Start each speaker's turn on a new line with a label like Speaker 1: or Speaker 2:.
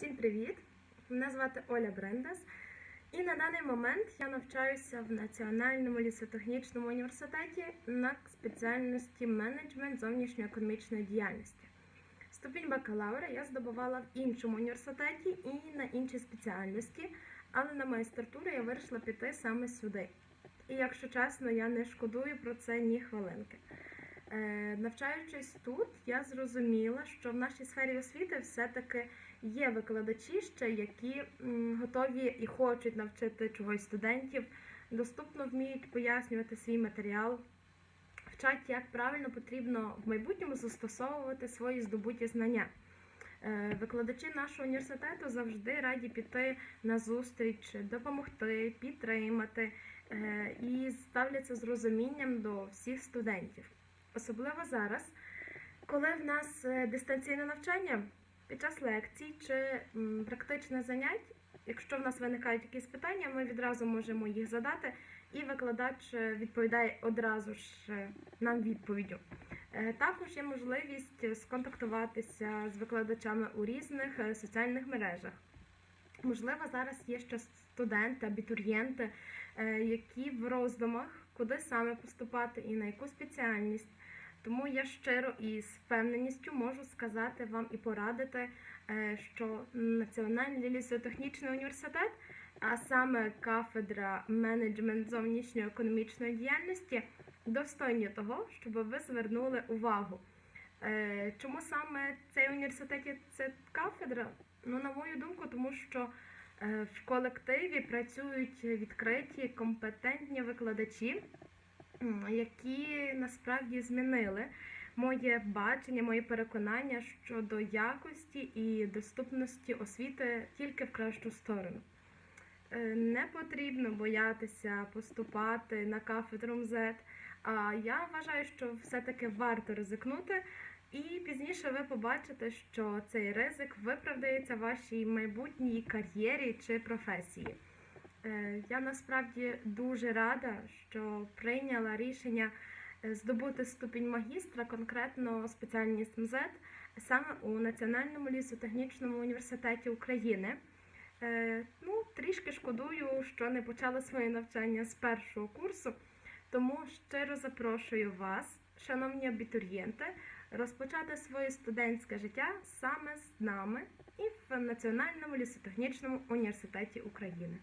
Speaker 1: Всім привіт! Мене звати Оля Брендас, і на даний момент я навчаюся в Національному лісотехнічному університеті на спеціальності менеджмент зовнішньоекономічної діяльності. Ступінь бакалавра я здобувала в іншому університеті і на іншій спеціальності, але на магістратуру я вирішила піти саме сюди. І якщо чесно, я не шкодую про це ні хвилинки. Е, Навчаючись тут, я зрозуміла, що в нашій сфері освіти все-таки є викладачі ще, які готові і хочуть навчити чогось студентів, доступно вміють пояснювати свій матеріал, вчать, як правильно потрібно в майбутньому застосовувати свої здобуті знання. Е, Викладачі нашого університету завжди раді піти на зустріч, допомогти, підтримати е, і ставляться з розумінням до всіх студентів. Особливо зараз, коли в нас е, дистанційне навчання під час лекцій чи практичних занять, якщо в нас виникають якісь питання, ми відразу можемо їх задати, і викладач е, відповідає одразу ж е, нам відповіддю. Також є можливість сконтактуватися з викладачами у різних соціальних мережах. Можливо, зараз є ще студенти, абітурієнти, які в роздумах, куди саме поступати і на яку спеціальність. Тому я щиро і з впевненістю можу сказати вам і порадити, е, що Національний лісотехнічний університет, а саме кафедра менеджмент зовнішньої економічної діяльності, достойні того, щоб ви звернули увагу. Е, Чому саме цей університет є це кафедра? Ну, на мою думку, тому що в колективі працюють відкриті, компетентні викладачі, які насправді змінили моє бачення, моє переконання щодо якості і доступності освіти тільки в кращу сторону. Е, Не потрібно боятися поступати на кафедру МЗЕТ, а я вважаю, що все-таки варто ризикнути. І пізніше ви побачите, що цей ризик виправдається вашій майбутній кар'єрі чи професії. Е, Я насправді дуже рада, що прийняла рішення е, здобути ступінь магістра, конкретно спеціальність МЗЕТ, саме у Національному лісотехнічному університеті України. Е, Ну, трішки шкодую, що не почала своє навчання з першого курсу, тому щиро запрошую вас, шановні абітурієнти, розпочати своє студентське життя саме з нами і в Національному лісотехнічному університеті України.